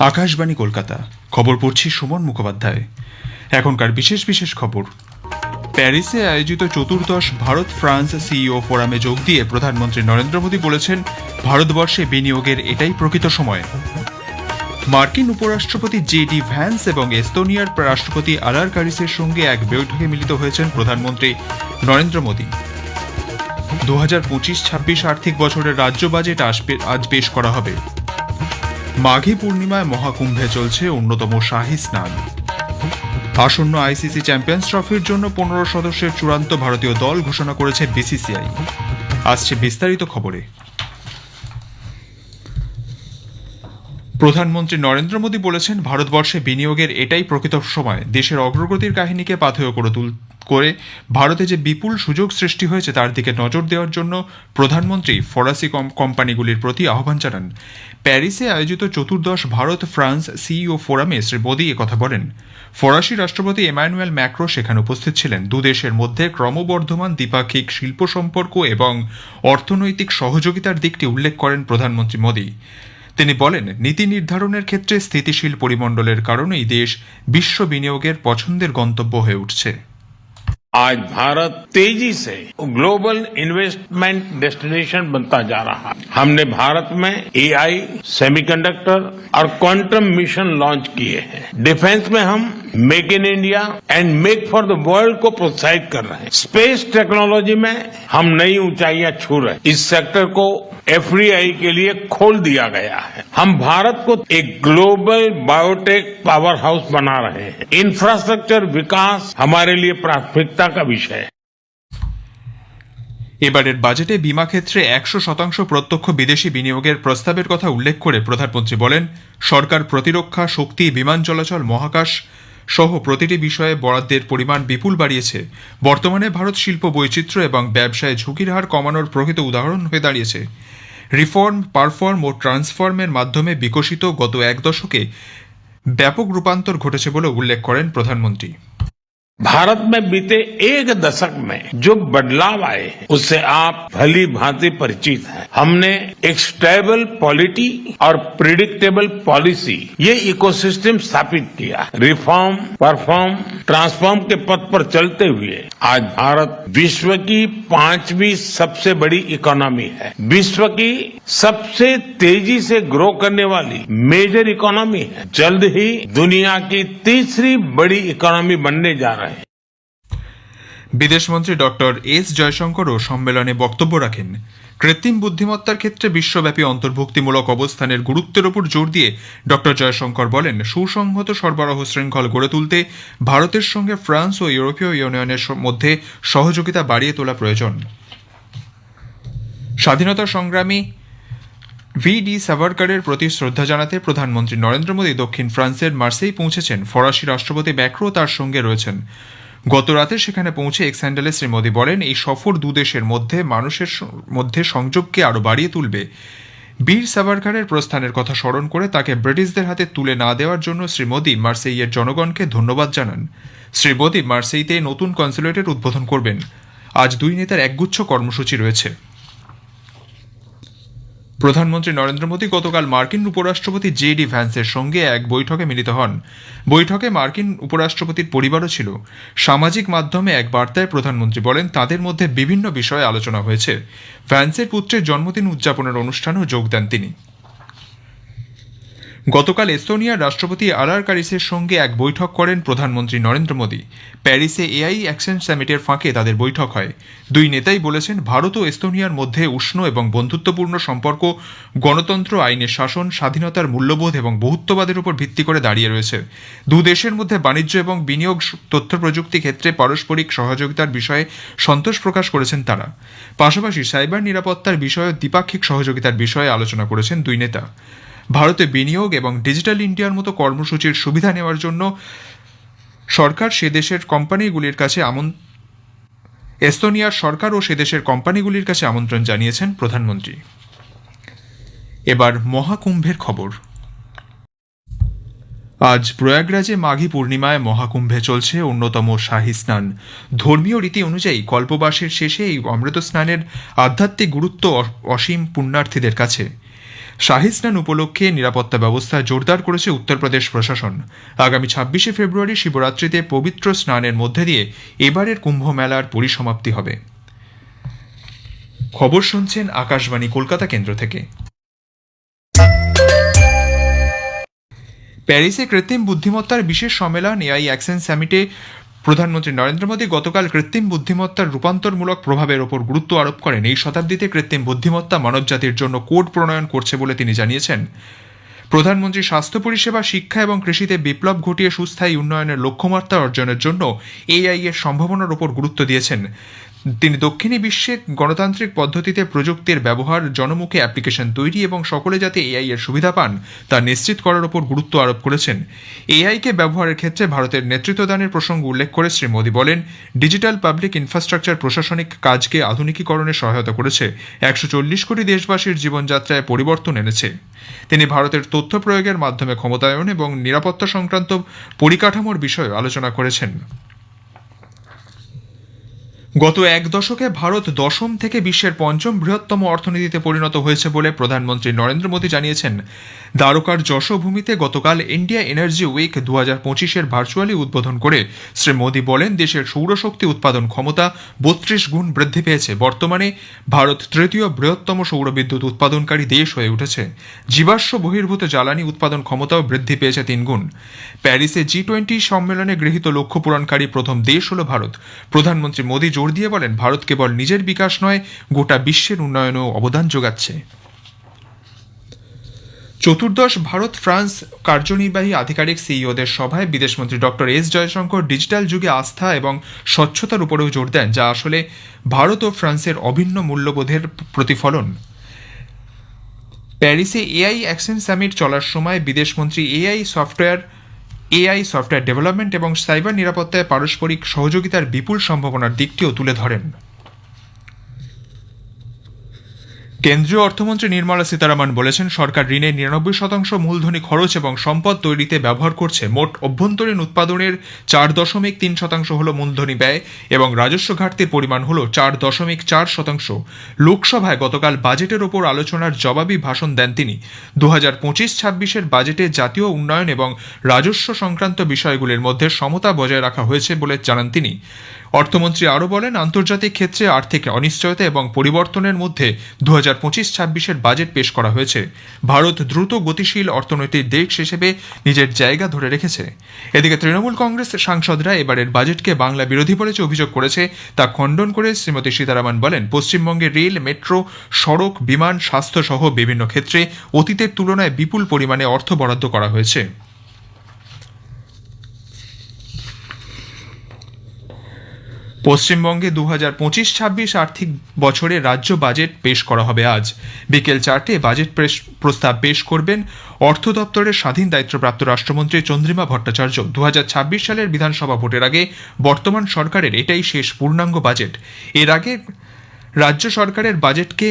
আকাশবাণী কলকাতা। খবর পড়ছি সুমন মুখোপাধ্যায়। এখনকার বিশেষ বিশেষ খবর। প্যারিসে আয়োজিত চতুর্দশ ভারত ফ্রান্স সিইও ফোরামে যোগ দিয়ে প্রধানমন্ত্রী নরেন্দ্র মোদী বলেছেন, ভারতবর্ষে বিনিয়োগের এটাই প্রকৃত সময়। মার্কিন উপরাষ্ট্রপতি জে ডি ভ্যান্স এবং এস্তোনিয়ার রাষ্ট্রপতি আলার কারিসের সঙ্গে এক বৈঠকে মিলিত হয়েছেন প্রধানমন্ত্রী নরেন্দ্র মোদী। দু হাজার পঁচিশ ছাব্বিশ আর্থিক বছরের রাজ্য বাজেট আজ পেশ করা হবে। মাঘী পূর্ণিমায় মহাকুম্ভে চলছে অন্যতম শাহী স্নান। আসন্ন আইসিসি চ্যাম্পিয়ন্স ট্রফির জন্য পনেরো সদস্যের চূড়ান্ত ভারতীয় দল ঘোষণা করেছে বিসিসিআই। আসছে বিস্তারিত খবরে। প্রধানমন্ত্রী নরেন্দ্র মোদী বলেছেন, ভারতবর্ষে বিনিয়োগের এটাই প্রকৃত সময়। দেশের অগ্রগতির কাহিনীকে পাথেয় করে তুল করে ভারতে যে বিপুল সুযোগ সৃষ্টি হয়েছে তার দিকে নজর দেওয়ার জন্য প্রধানমন্ত্রী ফরাসি কম- কোম্পানিগুলির প্রতি আহ্বান জানান। প্যারিসে আয়োজিত চতুর্দশ ভারত ফ্রান্স সিইও ফোরামে শ্রী মোদী কথা বলেন। ফরাসি রাষ্ট্রপতি এমানুয়েল ম্যাক্রো সেখানে উপস্থিত ছিলেন। দু দেশের মধ্যে ক্রমবর্ধমান দ্বিপাক্ষিক শিল্প সম্পর্ক এবং অর্থনৈতিক সহযোগিতার দিকটি উল্লেখ করেন প্রধানমন্ত্রী মোদী। তিনি বলেন, নীতি নির্ধারণের ক্ষেত্রে স্থিতিশীল পরিমণ্ডলের কারণেই দেশ বিশ্ব বিনিয়োগের পছন্দের গন্তব্য হয়ে উঠছে। आज भारत तेज़ी से ग्लोबल इन्वेस्टमेंट डेस्टिनेशन बनता जा रहा है। हमने भारत में एआई सेमीकंडक्टर और क्वांटम मिशन लॉन्च किए हैं। डिफेंस में हम make in India and make for the world को प्रोत्साहित कर रहे हैं स्पेस टेक्नोलॉजी में हम नई ऊंचाइयां छू रहे हैं इस सेक्टर को एफडीआई के लिए खोल दिया गया है हम भारत को एक ग्लोबल बायोटेक पावर हाउस बना रहे हैं इंफ्रास्ट्रक्चर विकास हमारे लिए प्राथमिकता का विषय है এবারের বাজেটে বিমা ক্ষেত্রে একশো শতাংশ প্রত্যক্ষ বিদেশি বিনিয়োগের প্রস্তাবের কথা উল্লেখ করে প্রধানমন্ত্রী বলেন সরকার প্রতিরক্ষা শক্তি বিমান চলাচল মহাকাশ সহ প্রতিটি বিষয়ে বরাদ্দের পরিমাণ বিপুল বাড়িয়েছে। বর্তমানে ভারত শিল্প বৈচিত্র্য এবং ব্যবসায় ঝুঁকির হার কমানোর প্রকৃত উদাহরণ হয়ে দাঁড়িয়েছে। রিফর্ম, পারফর্ম ও ট্রান্সফর্মের মাধ্যমে বিকশিত গত এক দশকে ব্যাপক রূপান্তর ঘটেছে বলে উল্লেখ করেন প্রধানমন্ত্রী। भारत में बीते एक दशक में जो बदलाव आए हैं, उससे आप भली भांति परिचित हैं। हमने एक स्टेबल पॉलिटी और प्रिडिक्टेबल पॉलिसी ये इकोसिस्टम स्थापित किया। रिफॉर्म परफॉर्म ट्रांसफॉर्म के पथ पर चलते हुए आज भारत विश्व की पांचवी सबसे बड़ी इकोनॉमी है। विश्व की सबसे तेज़ी से ग्रो करने वाली मेजर इकोनॉमी है। जल्द ही दुनिया की तीसरी बड़ी इकोनॉमी बनने जा रहे বিদেশমন্ত্রী ডক্টর এস জয়শঙ্করও সম্মেলনে বক্তব্য রাখেন। কৃত্রিম বুদ্ধিমত্তার ক্ষেত্রে বিশ্বব্যাপী অন্তর্ভুক্তিমূলক অবস্থানের গুরুত্বের উপর জোর দিয়ে ডক্টর জয়শঙ্কর বলেন, সুসংহত সরবরাহ শৃঙ্খল গড়ে তুলতে ভারতের সঙ্গে ফ্রান্স ও ইউরোপীয় ইউনিয়নের মধ্যে সহযোগিতা বাড়িয়ে তোলা প্রয়োজন। স্বাধীনতা সংগ্রামী ভি ডি সাভারকারের প্রতি শ্রদ্ধা জানাতে প্রধানমন্ত্রী নরেন্দ্র মোদী দক্ষিণ ফ্রান্সের মার্সেই পৌঁছেছেন। ফরাসি রাষ্ট্রপতি ম্যাক্রো তার সঙ্গে রয়েছেন। গত রাতে সেখানে পৌঁছে এক স্যান্ডেলে শ্রী মোদী বলেন, এই সফর দুদেশের মধ্যে, মানুষের মধ্যে সংযোগকে আরও বাড়িয়ে তুলবে। বীর সাভারকারের প্রস্থানের কথা স্মরণ করে তাকে ব্রিটিশদের হাতে তুলে না দেওয়ার জন্য শ্রী মোদী মার্সেইয়ের জনগণকে ধন্যবাদ জানান। শ্রী মোদী মার্সেইতে নতুন কনসুলেটের উদ্বোধন করবেন। আজ দুই নেতার একগুচ্ছ কর্মসূচি রয়েছে। প্রধানমন্ত্রী নরেন্দ্র মোদী গতকাল মার্কিন উপরাষ্ট্রপতি জে ডি ভ্যান্সের সঙ্গে এক বৈঠকে মিলিত হন। বৈঠকে মার্কিন উপরাষ্ট্রপতির পরিবারও ছিল। সামাজিক মাধ্যমে এক বার্তায় প্রধানমন্ত্রী বলেন, তাদের মধ্যে বিভিন্ন বিষয়ে আলোচনা হয়েছে। ভ্যান্সের পুত্রের জন্মদিন উদযাপনের অনুষ্ঠানেও যোগ দেন তিনি। গতকাল এস্তোনিয়ার রাষ্ট্রপতি আলার কারিসের সঙ্গে এক বৈঠক করেন প্রধানমন্ত্রী নরেন্দ্র মোদী। প্যারিসে এআই অ্যাকশন সামিটের ফাঁকে তাদের বৈঠক হয়। দুই নেতাই বলেছেন, ভারত ও এস্তোনিয়ার মধ্যে উষ্ণ এবং বন্ধুত্বপূর্ণ সম্পর্ক, গণতন্ত্র, আইনের শাসন, স্বাধীনতার মূল্যবোধ এবং বহুত্ববাদের উপর ভিত্তি করে দাঁড়িয়ে রয়েছে। দু দেশের মধ্যে বাণিজ্য এবং বিনিয়োগ তথ্য প্রযুক্তি ক্ষেত্রে পারস্পরিক সহযোগিতার বিষয়ে সন্তোষ প্রকাশ করেছেন তারা। পাশাপাশি সাইবার নিরাপত্তার বিষয়ে দ্বিপাক্ষিক সহযোগিতার বিষয়ে আলোচনা করেছেন দুই নেতা। ভারতে বিনিয়োগ এবং ডিজিটাল ইন্ডিয়ার মতো কর্মসূচির সুবিধা নেওয়ার জন্য সরকার সে দেশের কোম্পানিগুলির কাছে আমন, এস্তোনিয়ার সরকার ও সে দেশের কোম্পানিগুলির কাছে আমন্ত্রণ জানিয়েছেন প্রধানমন্ত্রী। এবার মহাকুম্ভের খবর। আজ প্রয়াগরাজে মাঘী পূর্ণিমায় মহাকুম্ভে চলছে অন্যতম শাহী স্নান। ধর্মীয় রীতি অনুযায়ী কল্পবাসের শেষে এই অমৃত স্নানের আধ্যাত্মিক গুরুত্ব অসীম পুণ্যার্থীদের কাছে। শাহী স্নান উপলক্ষে নিরাপত্তা ব্যবস্থা জোরদার করেছে উত্তরপ্রদেশ প্রশাসন। আগামী ছাব্বিশে ফেব্রুয়ারি শিবরাত্রিতে পবিত্র স্নানের মধ্যে দিয়ে এবারের কুম্ভ মেলার পরিসমাপ্তি হবে। খবর শুনছেন আকাশবাণী কলকাতা কেন্দ্র থেকে। প্যারিসে কৃত্রিম বুদ্ধিমত্তার বিশেষ সম্মেলন এআই অ্যাকশন সামিটে প্রধানমন্ত্রী নরেন্দ্র মোদী গতকাল কৃত্রিম বুদ্ধিমত্তার রূপান্তরমূলক প্রভাবের ওপর গুরুত্ব আরোপ করেন। এই শতাব্দীতে কৃত্রিম বুদ্ধিমত্তা মানবজাতির জন্য কোড প্রণয়ন করছে বলে তিনি জানিয়েছেন। প্রধানমন্ত্রী স্বাস্থ্য পরিষেবা, শিক্ষা এবং কৃষিতে বিপ্লব ঘটিয়ে সুস্থায়ী উন্নয়নের লক্ষ্যমাত্রা অর্জনের জন্য এআই এর সম্ভাবনার ওপর গুরুত্ব দিয়েছেন। তিনি দক্ষিণী বিশ্বে গণতান্ত্রিক পদ্ধতিতে প্রযুক্তির ব্যবহার, জনমুখে অ্যাপ্লিকেশন তৈরি এবং সকলে যাতে এআই এর সুবিধা পান, তা নিশ্চিত করার ওপর গুরুত্ব আরোপ করেছেন। এআইকে ব্যবহারের ক্ষেত্রে ভারতের নেতৃত্বদানের প্রসঙ্গ উল্লেখ করে শ্রী মোদী বলেন, ডিজিটাল পাবলিক ইনফ্রাস্ট্রাকচার প্রশাসনিক কাজকে আধুনিকীকরণে সহায়তা করেছে। একশো চল্লিশ কোটি দেশবাসীর জীবনযাত্রায় পরিবর্তন এনেছে। তিনি ভারতের তথ্য প্রয়োগের মাধ্যমে ক্ষমতায়ন এবং নিরাপত্তা সংক্রান্ত পরিকাঠামোর বিষয়ে আলোচনা করেছেন। গত এক দশকে ভারত দশম থেকে বিশ্বের পঞ্চম বৃহত্তম অর্থনীতিতে পরিণত হয়েছে বলে প্রধানমন্ত্রী নরেন্দ্র মোদী জানিয়েছেন। দ্বারকার যশোভূমিতে গতকাল ইন্ডিয়া এনার্জি উইক দু হাজার পঁচিশের ভার্চুয়ালি উদ্বোধন করে শ্রী মোদী বলেন, দেশের সৌরশক্তি উৎপাদন ক্ষমতা বত্রিশ গুণ বৃদ্ধি পেয়েছে। বর্তমানে ভারত তৃতীয় বৃহত্তম সৌরবিদ্যুৎ উৎপাদনকারী দেশ হয়ে উঠেছে। জীবাশ্ম বহির্ভূত জ্বালানি উৎপাদন ক্ষমতাও বৃদ্ধি পেয়েছে তিন গুণ। প্যারিসে জি টোয়েন্টি সম্মেলনে গৃহীত লক্ষ্য পূরণকারী প্রথম দেশ হল ভারত। প্রধানমন্ত্রী মোদী জোর দিয়ে বলেন, ভারত কেবল নিজের বিকাশ নয়, গোটা বিশ্বের উন্নয়নেও অবদান যোগাচ্ছে। চতুর্দশ, ভারত, ফ্রান্স কার্যনির্বাহী আধিকারিক সিইওদের সভায় বিদেশমন্ত্রী ডক্টর এস জয়শঙ্কর ডিজিটাল যুগে আস্থা এবং স্বচ্ছতার উপরেও জোর দেন, যা আসলে ভারত ও ফ্রান্সের অভিন্ন মূল্যবোধের প্রতিফলন। প্যারিসে এআই অ্যাকশন সামিট চলার সময় বিদেশমন্ত্রী AI software AI software development এবং সাইবার নিরাপত্তায় পারস্পরিক সহযোগিতার বিপুল সম্ভাবনার দিকটিও তুলে ধরেন। কেন্দ্রীয় অর্থমন্ত্রী নির্মলা সীতারামন বলেছেন, সরকার ঋণের নিরানব্বই শতাংশ মূলধনী খরচ এবং সম্পদ তৈরিতে ব্যবহার করছে মোট অভ্যন্তরীণ উৎপাদনের চার দশমিক তিন শতাংশ হল মূলধনী ব্যয় এবং রাজস্ব ঘাটতির পরিমাণ হল চার দশমিক চার শতাংশ। লোকসভায় গতকাল বাজেটের ওপর আলোচনার জবাবি ভাষণ দেন তিনি। দু হাজার পঁচিশ ছাব্বিশের বাজেটে জাতীয় উন্নয়ন এবং রাজস্ব সংক্রান্ত বিষয়গুলির মধ্যে সমতা বজায় রাখা হয়েছে বলে জানান তিনি। অর্থমন্ত্রী আরও বলেন, আন্তর্জাতিক ক্ষেত্রে আর্থিক অনিশ্চয়তা এবং পরিবর্তনের মধ্যে দু হাজার পঁচিশ ছাব্বিশের বাজেট পেশ করা হয়েছে। ভারত দ্রুত গতিশীল অর্থনৈতিক দেশ হিসেবে নিজের জায়গা ধরে রেখেছে। এদিকে তৃণমূল কংগ্রেস সাংসদরা এবারের বাজেটকে বাংলা বিরোধী বলে যে অভিযোগ করেছে, তা খণ্ডন করে শ্রীমতী সীতারামন বলেন, পশ্চিমবঙ্গে রেল, মেট্রো, সড়ক, বিমান স্বাস্থ্য সহ বিভিন্ন ক্ষেত্রে অতীতের তুলনায় বিপুল পরিমাণে অর্থ বরাদ্দ করা হয়েছে। পশ্চিমবঙ্গে দু হাজার পঁচিশ ছাব্বিশ আর্থিক বছরে রাজ্য বাজেট পেশ করা হবে আজ। বিকেল চারটে বাজেট প্রস্তাব পেশ করবেন অর্থ দপ্তরের স্বাধীন দায়িত্বপ্রাপ্ত রাষ্ট্রমন্ত্রী চন্দ্রিমা ভট্টাচার্য। দু ছাব্বিশ সালের বিধানসভা ভোটের আগে বর্তমান সরকারের এটাই শেষ পূর্ণাঙ্গ বাজেট। এর আগে রাজ্য সরকারের বাজেটকে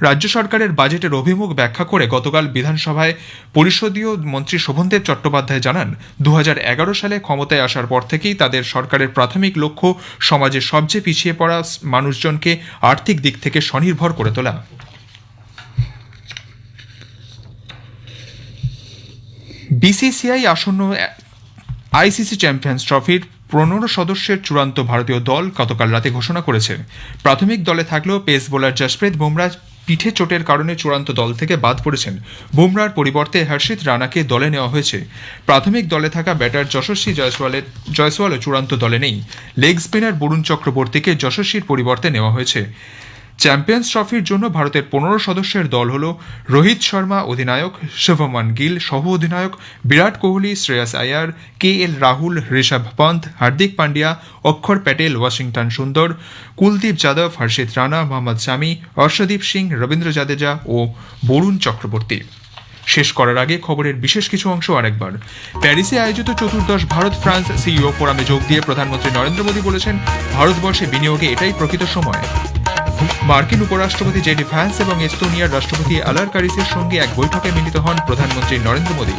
রাজ্য সরকারের বাজেটের অভিমুখ ব্যাখ্যা করে গতকাল বিধানসভায় পরিষদীয় মন্ত্রী শোভনদেব চট্টোপাধ্যায় জানান দু হাজার এগারো সালে ক্ষমতায় আসার পর থেকেই তাদের সরকারের প্রাথমিক লক্ষ্য সমাজের সবচেয়ে পিছিয়ে পড়া মানুষজনকে আর্থিক দিক থেকে স্বনির্ভর করে তোলা। বিসিসিআই আসন্ন আইসিসি চ্যাম্পিয়ন্স ট্রফির পনেরো সদস্যের চূড়ান্ত ভারতীয় দল গতকাল রাতে ঘোষণা করেছে। প্রাথমিক দলে থাকলেও পেস বোলার জসপ্রীত বুমরা পিঠে চোটের কারণে চূড়ান্ত দল থেকে বাদ পড়েছেন বুমরার পরিবর্তে হর্ষিত রানাকে দলে নেওয়া হয়েছে। প্রাথমিক দলে থাকা ব্যাটার যশস্বী জয়সওয়ালের জয়সওয়ালও চূড়ান্ত দলে নেই। লেগ স্পিনার বরুণ চক্রবর্তীকে যশস্বীর পরিবর্তে নেওয়া হয়েছে। চ্যাম্পিয়ন্স ট্রফির জন্য ভারতের পনেরো সদস্যের দল হল রোহিত শর্মা, অধিনায়ক শুভমান গিল, সহ অধিনায়ক বিরাট কোহলি, শ্রেয়াস আয়ার, কে এল রাহুল, ঋষভ পন্থ, হার্দিক পান্ডিয়া, অক্ষর প্যাটেল, ওয়াশিংটন সুন্দর, কুলদীপ যাদব, হর্ষিত রানা, মোহাম্মদ শামি, অর্শদীপ সিং, রবীন্দ্র জাদেজা ও বরুণ চক্রবর্তী। শেষ করার আগে খবরের বিশেষ কিছু অংশ আরেকবার। প্যারিসে আয়োজিত চতুর্দশ ভারত ফ্রান্স সিইও ফোরামে যোগ দিয়ে প্রধানমন্ত্রী নরেন্দ্র মোদী বলেছেন, ভারতবর্ষে বিনিয়োগে এটাই প্রকৃত সময়। মার্কিন উপরাষ্ট্রপতি জেডি ফ্যান্স এবং এস্তোনিয়ার রাষ্ট্রপতি আলার কারিসের সঙ্গে এক বৈঠকে মিলিত হন প্রধানমন্ত্রী নরেন্দ্র মোদী।